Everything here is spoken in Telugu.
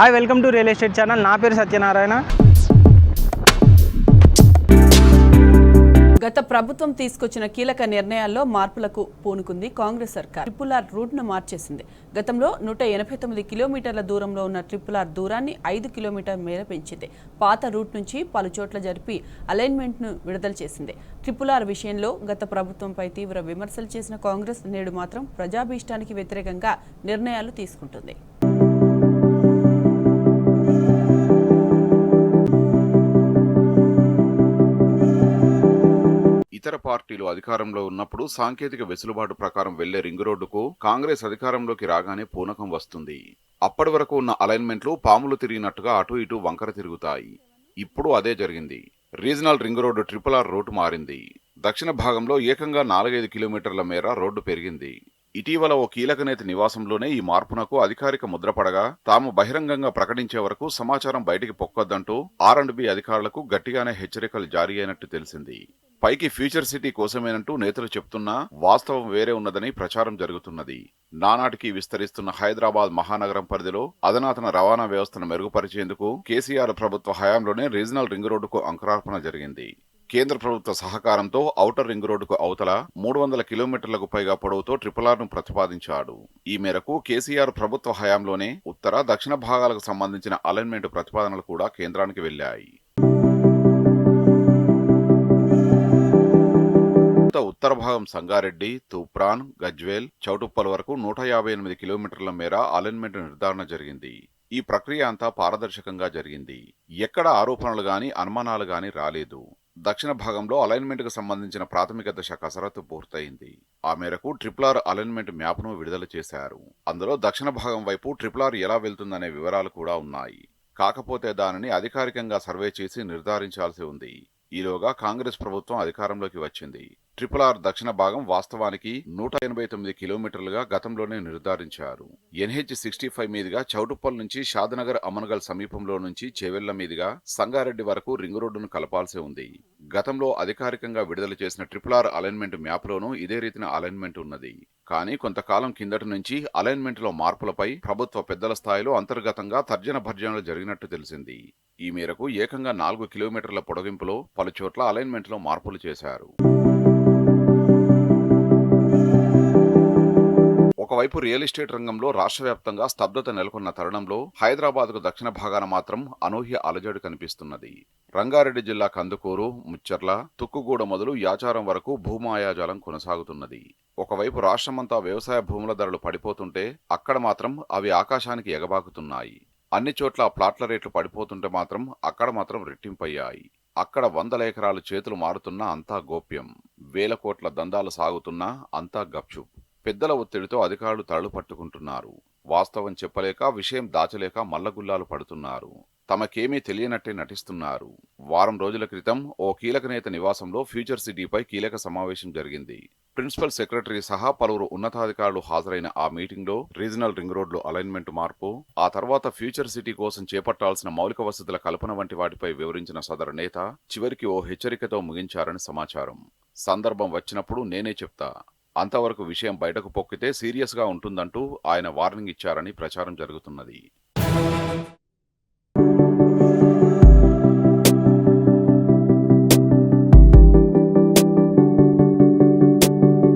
Hi welcome to real estate channel. నా పేరు సత్యనారాయణ. గత ప్రభుత్వం తీసుకొచ్చిన కీలక నిర్ణయాల్లో మార్పులకు పూనుకుంది కాంగ్రెస్ సర్కార్. ట్రిపుల్ ఆర్ రూట్ను మార్చేసింది. గతంలో నూట ఎనభై తొమ్మిది కిలోమీటర్ల దూరంలో ఉన్న ట్రిపుల్ ఆర్ దూరాన్ని ఐదు కిలోమీటర్ మేర పెంచింది. పాత రూట్ నుంచి పలు చోట్ల జరిపి అలైన్మెంట్ను విడుదల చేసింది. ట్రిపుల్ ఆర్ విషయంలో గత ప్రభుత్వంపై తీవ్ర విమర్శలు చేసిన కాంగ్రెస్ నేడు మాత్రం ప్రజాభీష్టానికి వ్యతిరేకంగా నిర్ణయాలు తీసుకుంటుంది. ఇతర పార్టీలు అధికారంలో ఉన్నప్పుడు సాంకేతిక వెసులుబాటు ప్రకారం వెళ్ళే రింగ్ రోడ్డుకు కాంగ్రెస్ అధికారంలోకి రాగానే పూనకం వస్తుంది. అప్పటి వరకు ఉన్న అలైన్మెంట్లు పాములు తిరిగినట్టుగా అటు ఇటు వంకర తిరుగుతాయి. ఇప్పుడు అదే జరిగింది. Regional ring road triple R route మారింది. దక్షిణ భాగంలో ఏకంగా నాలుగైదు కిలోమీటర్ల మేర రోడ్డు పెరిగింది. ఇటీవల ఓ కీలక నేత నివాసంలోనే ఈ మార్పునకు అధికారిక ముద్రపడగా తాము బహిరంగంగా ప్రకటించే వరకు సమాచారం బయటికి పొక్కొద్దంటూ ఆర్ అండ్ బి అధికారులకు గట్టిగానే హెచ్చరికలు జారీ అయినట్టు తెలిసింది. పైకి ఫ్యూచర్ సిటీ కోసమేనంటూ నేతలు చెప్తున్నా వాస్తవం వేరే ఉన్నదని ప్రచారం జరుగుతున్నది. నానాటికి విస్తరిస్తున్న హైదరాబాద్ మహానగరం పరిధిలో అధనాతన రవాణా వ్యవస్థను మెరుగుపరిచేందుకు కేసీఆర్ ప్రభుత్వ హయాంలోనే రీజనల్ రింగ్ రోడ్డుకు అంకురార్పణ జరిగింది. కేంద్ర ప్రభుత్వ సహకారంతో ఔటర్ రింగ్ రోడ్డుకు అవతల మూడు వందల కిలోమీటర్లకు పైగా పొడవుతో ట్రిపుల్ ప్రతిపాదించాడు. ఈ మేరకు కేసీఆర్ ప్రభుత్వ హయాంలోనే ఉత్తర దక్షిణ భాగాలకు సంబంధించిన అలైన్మెంట్ ప్రతిపాదనలు కూడా కేంద్రానికి వెళ్ళాయి ఉత్తర భాగం సంగారెడ్డి తూప్రాన్ గజ్వేల్ చౌటుప్పల్ వరకు నూట యాభై ఎనిమిది కిలోమీటర్ల మేర అలైన్మెంట్ నిర్ధారణ జరిగింది. ఈ ప్రక్రియ అంతా పారదర్శకంగా జరిగింది. ఎక్కడ ఆరోపణలు గాని అనుమానాలు గాని రాలేదు. దక్షిణ భాగంలో అలైన్మెంట్కు సంబంధించిన ప్రాథమిక దశ కసరత్తు పూర్తయింది. ఆ మేరకు ట్రిప్లార్ అలైన్మెంట్ మ్యాప్ను విడుదల చేశారు. అందులో దక్షిణ భాగం వైపు ట్రిపులార్ ఎలా వెళ్తుందనే వివరాలు కూడా ఉన్నాయి. కాకపోతే దానిని అధికారికంగా సర్వే చేసి నిర్ధారించాల్సి ఉంది. ఈలోగా కాంగ్రెస్ ప్రభుత్వం అధికారంలోకి వచ్చింది. ట్రిపుల్ ఆర్ దక్షిణ భాగం వాస్తవానికి నూట ఎనభై తొమ్మిది కిలోమీటర్లుగా గతంలోనే నిర్ధారించారు. ఎన్హెచ్ సిక్స్టీ ఫైవ్ మీదుగా చౌటుప్పల్ నుంచి షాద్నగర్ అమనగల్ సమీపంలో నుంచి చేవెళ్ళ మీదుగా సంగారెడ్డి వరకు రింగ్ రోడ్డును కలపాల్సి ఉంది. గతంలో అధికారికంగా విడుదల చేసిన ట్రిపుల్ ఆర్ అలైన్మెంట్ మ్యాప్లోనూ ఇదే రీతిన అలైన్మెంట్ ఉన్నది. కానీ కొంతకాలం కిందటి నుంచి అలైన్మెంట్లో మార్పులపై ప్రభుత్వ పెద్దల స్థాయిలో అంతర్గతంగా తర్జన భర్జనలు జరిగినట్టు తెలిసింది. ఈ మేరకు ఏకంగా నాలుగు కిలోమీటర్ల పొడగింపులో పలుచోట్ల అలైన్మెంట్లో మార్పులు చేశారు. ఒకవైపు రియల్ ఎస్టేట్ రంగంలో రాష్ట్ర వ్యాప్తంగా స్తబ్దత నెలకొన్న తరుణంలో హైదరాబాద్కు దక్షిణ భాగాన మాత్రం అనూహ్య అలజడి కనిపిస్తున్నది. రంగారెడ్డి జిల్లా కందుకూరు ముచ్చర్ల తుక్కుగూడ మొదలు యాచారం వరకు భూమాయాజాలం కొనసాగుతున్నది. ఒకవైపు రాష్ట్రమంతా వ్యవసాయ భూముల ధరలు పడిపోతుంటే అక్కడ మాత్రం అవి ఆకాశానికి ఎగబాకుతున్నాయి. అన్ని చోట్ల ప్లాట్ల రేట్లు పడిపోతుంటే మాత్రం అక్కడ మాత్రం రెట్టింపయ్యాయి. అక్కడ వందల ఎకరాలు చేతులు మారుతున్నా అంతా గోప్యం. వేల కోట్ల దందాలు సాగుతున్నా అంతా గప్చుప్. పెద్దల ఒత్తిడితో అధికారులు తరలు పట్టుకుంటున్నారు. వాస్తవం చెప్పలేక విషయం దాచలేక మల్లగుల్లాలు పడుతున్నారు. తమకేమీ తెలియనట్టే నటిస్తున్నారు. వారం రోజుల క్రితం ఓ కీలక నేత నివాసంలో ఫ్యూచర్ సిటీపై కీలక సమావేశం జరిగింది. ప్రిన్సిపల్ సెక్రటరీ సహా పలువురు ఉన్నతాధికారులు హాజరైన ఆ మీటింగ్లో రీజనల్ రింగ్ రోడ్లు అలైన్మెంట్ మార్పు ఆ తర్వాత ఫ్యూచర్ సిటీ కోసం చేపట్టాల్సిన మౌలిక వసతుల కల్పన వంటి వాటిపై వివరించిన సదరు నేత చివరికి ఓ హెచ్చరికతో ముగించారని సమాచారం. సందర్భం వచ్చినప్పుడు నేనే చెప్తా. అంతవరకు విషయం బయటకు పొక్కితే సీరియస్గా ఉంటుందంటూ ఆయన వార్నింగ్ ఇచ్చారని ప్రచారం జరుగుతున్నది.